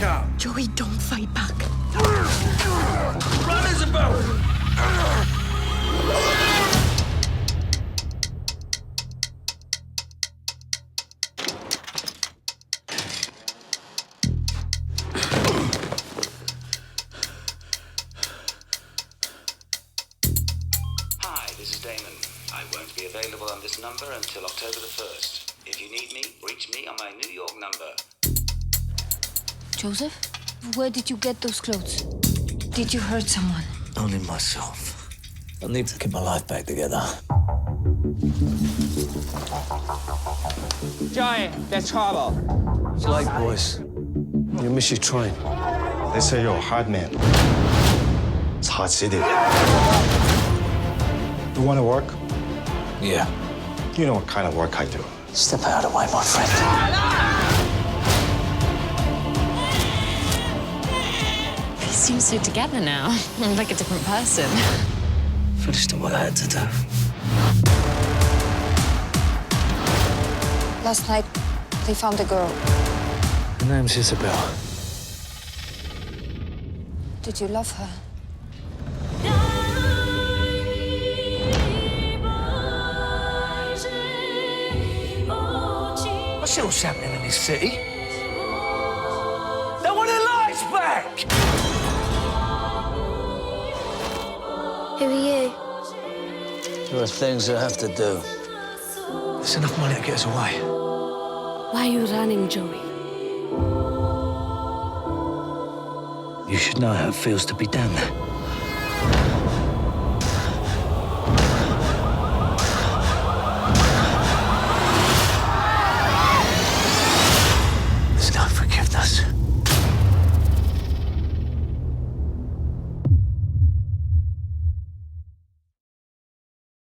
come. Joey, don't fight back. Run, Isabel! Hi, this is Damon. I won't be available on this number until October the 1st. If you need me, reach me on my New York number. Joseph, where did you get those clothes? Did you hurt someone? Only myself. I need to get my life back together. Joey, there's trouble. It's late, boys. You miss your train. They say you're a hard man. It's a hard city. You want to work? Yeah. You know what kind of work I do. Step out of the way, my friend. He seems so together now, I'm like a different person. Finished what I had to do. Last night, they found a girl. Her name's Isabel. Did you love her? What's else happening in this city? They want their lives back! Who are you? There are things I have to do. There's enough money to get us away. Why are you running, Joey? You should know how it feels to be down there. There's no forgiveness.